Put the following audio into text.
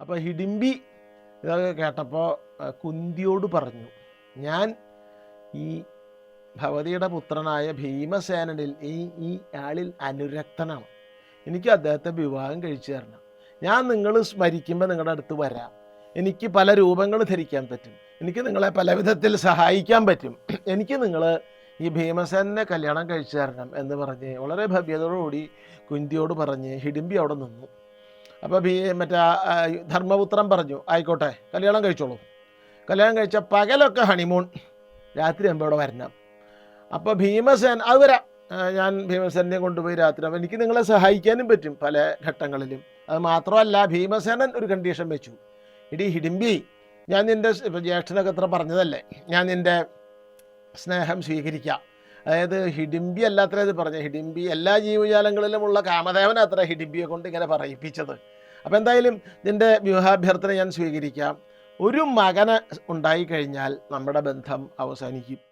അപ്പോൾ ഹിഡിംബി ഇതൊക്കെ കേട്ടപ്പോൾ കുന്തിയോട് പറഞ്ഞു ഞാൻ ഈ ഭഗവതിയുടെ പുത്രനായ ഭീമസേനനിൽ ഈ ഈ ആളിൽ അനുരക്തനാണ്. എനിക്ക് അദ്ദേഹത്തെ വിവാഹം കഴിച്ചു തരണം. ഞാൻ നിങ്ങൾ സ്മരിക്കുമ്പോൾ നിങ്ങളുടെ അടുത്ത് വരാം. എനിക്ക് പല രൂപങ്ങൾ ധരിക്കാൻ പറ്റും. എനിക്ക് നിങ്ങളെ പല വിധത്തിൽ സഹായിക്കാൻ പറ്റും. എനിക്ക് നിങ്ങൾ ഈ ഭീമസേനെ കല്യാണം കഴിച്ചു തരണം എന്ന് പറഞ്ഞ് വളരെ ഭവ്യതയോടുകൂടി കുന്തിയോട് പറഞ്ഞ് ഹിഡിമ്പി അവിടെ നിന്നു. അപ്പോൾ ഭീ മറ്റേ ധർമ്മപുത്രൻ പറഞ്ഞു ആയിക്കോട്ടെ കല്യാണം കഴിച്ചോളൂ. കല്യാണം കഴിച്ച പകലൊക്കെ ഹണിമൂൺ രാത്രി ആകുമ്പോൾ ഇവിടെ വരണം. അപ്പോൾ ഭീമസേൻ അത് വരാം. ഞാൻ ഭീമസേനെ കൊണ്ടുപോയി രാത്രി അപ്പോൾ എനിക്ക് നിങ്ങളെ സഹായിക്കാനും പറ്റും പല ഘട്ടങ്ങളിലും. അത് മാത്രമല്ല ഭീമസേനൻ ഒരു കണ്ടീഷൻ വെച്ചു. ഇടി ഹിഡിമ്പി ഞാൻ നിന്റെ ജ്യേഷ്ഠനൊക്കെ ഇത്ര പറഞ്ഞതല്ലേ? ഞാൻ നിന്റെ സ്നേഹം സ്വീകരിക്കാം. അതായത് ഹിഡിംബി അല്ലാത്ര ഇത് പറഞ്ഞ. ഹിഡിംബി എല്ലാ ജീവജാലങ്ങളിലുമുള്ള കാമദേവൻ അത്ര ഹിഡിംബിയെ കൊണ്ട് ഇങ്ങനെ പറയിപ്പിച്ചത്. അപ്പോൾ എന്തായാലും നിന്റെ വിവാഹാഭ്യർത്ഥന ഞാൻ സ്വീകരിക്കാം. ഒരു മകന് ഉണ്ടായിക്കഴിഞ്ഞാൽ നമ്മുടെ ബന്ധം അവസാനിക്കും.